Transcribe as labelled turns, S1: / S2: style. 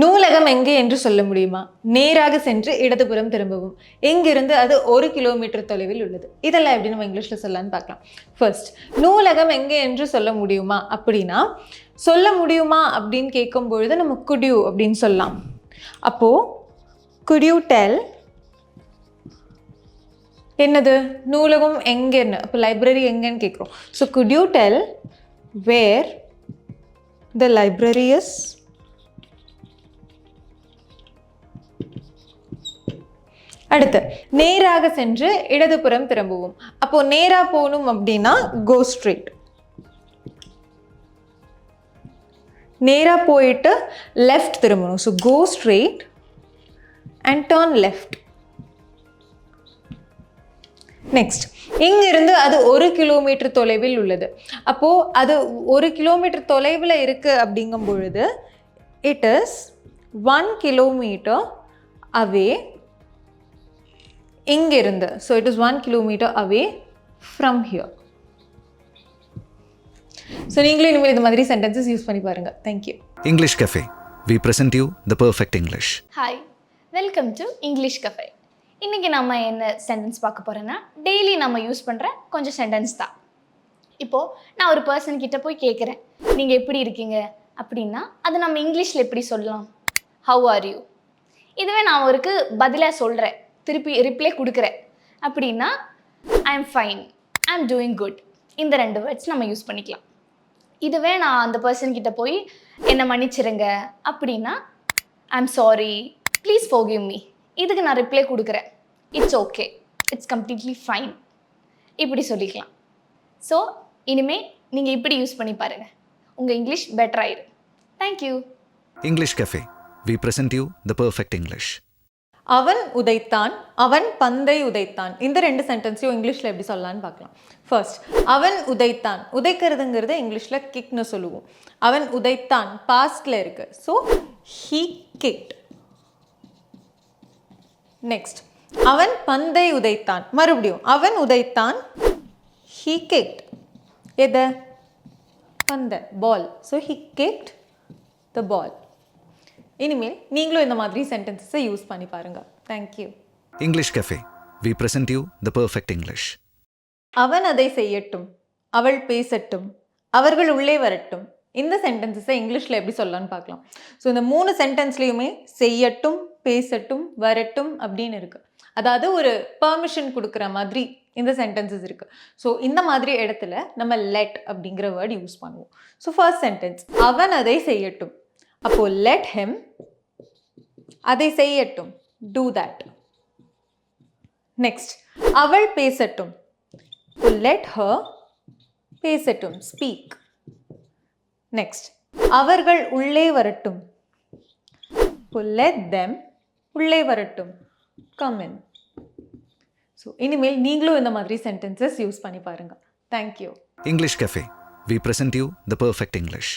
S1: நூலகம் எங்கே என்று சொல்ல முடியுமா? நேராக சென்று இடதுபுறம் திரும்பவும். எங்கிருந்து அது ஒரு கிலோமீட்டர் தொலைவில் உள்ளது. இதெல்லாம் எப்படி நம்ம இங்கிலீஷில் சொல்லலாம்னு பார்க்கலாம். ஃபர்ஸ்ட் நூலகம் எங்கே என்று சொல்ல முடியுமா? அப்படின்னா சொல்ல முடியுமா அப்படின்னு கேட்கும் பொழுது நம்ம குடியூ அப்படின்னு சொல்லலாம். அப்போது குடியூ டெல் என்னது? நூலகம் எங்கேன்னு? அப்போ லைப்ரரி எங்கேன்னு கேட்குறோம். So could you tell where the library is அடுத்து நேராக சென்று இடதுபுறம் திரும்புவோம். அப்போ நேரா போகணும் அப்படின்னா கோ ஸ்ட்ரெயிட் நேரா போயிட்டு லெஃப்ட் திரும்பணும். So go straight and turn left next இங்கிருந்து அது ஒரு கிலோமீட்டர் தொலைவில் உள்ளது. அப்போது அது ஒரு கிலோமீட்டர் தொலைவில் இருக்குது அப்படிங்கும் பொழுது it is one kilometre away இங்கிருந்து. So it is one kilometre away from here so நீங்களும் இனிமேல் இந்த மாதிரி சென்டென்சஸ் யூஸ் பண்ணி பாருங்கள் thank you
S2: English Cafe. We present you the perfect English.
S3: Hi welcome to English Cafe இன்றைக்கி நம்ம என்ன சென்டென்ஸ் பார்க்க போகிறோன்னா டெய்லி நம்ம யூஸ் பண்ணுற கொஞ்சம் சென்டென்ஸ் தான். இப்போது நான் ஒரு பர்சன் கிட்ட போய் கேட்குறேன் நீங்கள் எப்படி இருக்கீங்க? அப்படின்னா அது நம்ம இங்கிலீஷில் எப்படி சொல்லலாம்? ஹவ் ஆர் யூ இதுவே நான் அவருக்கு பதிலாக சொல்கிறேன் திருப்பி ரிப்ளை கொடுக்குறேன். அப்படின்னா I am fine I am doing good இந்த ரெண்டு வேர்ட்ஸ் நம்ம யூஸ் பண்ணிக்கலாம். இதுவே நான் அந்த பர்சன் கிட்ட போய் என்னை மன்னிச்சிருங்க. அப்படின்னா I I'm sorry please forgive me இதுக்கு நான் ரிப்ளை கொடுக்குறேன். It's okay it's completely fine இப்படி சொல்லிக்கலாம். ஸோ இனிமேல் நீங்கள் இப்படி யூஸ் பண்ணி பாருங்கள் உங்கள் இங்கிலீஷ் பெட்டர் ஆயிடும் thank you
S2: English Cafe we present you the perfect English
S1: அவன் உதைத்தான் அவன் பந்தை உதைத்தான். இந்த ரெண்டு சென்டென்ஸையும் இங்கிலீஷில் எப்படி சொல்லலான்னு பார்க்கலாம். ஃபர்ஸ்ட் அவன் உதைத்தான். உதைக்கிறதுங்கிறத இங்கிலீஷில் கிக்னு சொல்லுவோம். அவன் உதைத்தான் பாஸ்டில் இருக்கு. ஸோ ஹீ கிக்ட் நெக்ஸ்ட் அவன் பந்தை உதைத்தான். மறுபடியும் அவன் உதைத்தான் ஹீ கிக்ட் எதை? பந்த ball so he kicked the ball இனிமேல் நீங்களும் இந்த மாதிரி சென்டென்சஸை யூஸ் பண்ணி பாருங்கள் thank you
S2: English Cafe. We present you the perfect English.
S1: அவன் அதை செய்யட்டும். அவள் பேசட்டும். அவர்கள் உள்ளே வரட்டும். இந்த சென்டென்சஸை இங்கிலீஷில் எப்படி சொல்லலாம்னு பார்க்கலாம். ஸோ இந்த மூணு சென்டென்ஸ்லேயுமே செய்யட்டும் பேசட்டும் வரட்டும் அப்படின்னு இருக்கு. அதாவது ஒரு பெர்மிஷன் கொடுக்குற மாதிரி இந்த சென்டென்சஸ் இருக்கு. ஸோ இந்த மாதிரி இடத்துல நம்ம லெட் அப்படிங்கிற வேர்ட் யூஸ் பண்ணுவோம். ஸோ ஃபர்ஸ்ட் சென்டென்ஸ் அவன் அதை செய்யட்டும். அப்போ லெட் ஹெம் அதை செய்யட்டும். டூ தட் நெக்ஸ்ட் அவள் பேசட்டும். லெட் ஹர் பேசட்டும். ஸ்பீக் நெக்ஸ்ட் அவர்கள் உள்ளே வரட்டும். லெட் தெம் உள்ளே வரட்டும். கம் இன் ஸோ இனிமேல் நீங்களும் இந்த மாதிரி சென்டென்சஸ் யூஸ் பண்ணி பாருங்க. Thank you
S2: English Cafe we present you the perfect English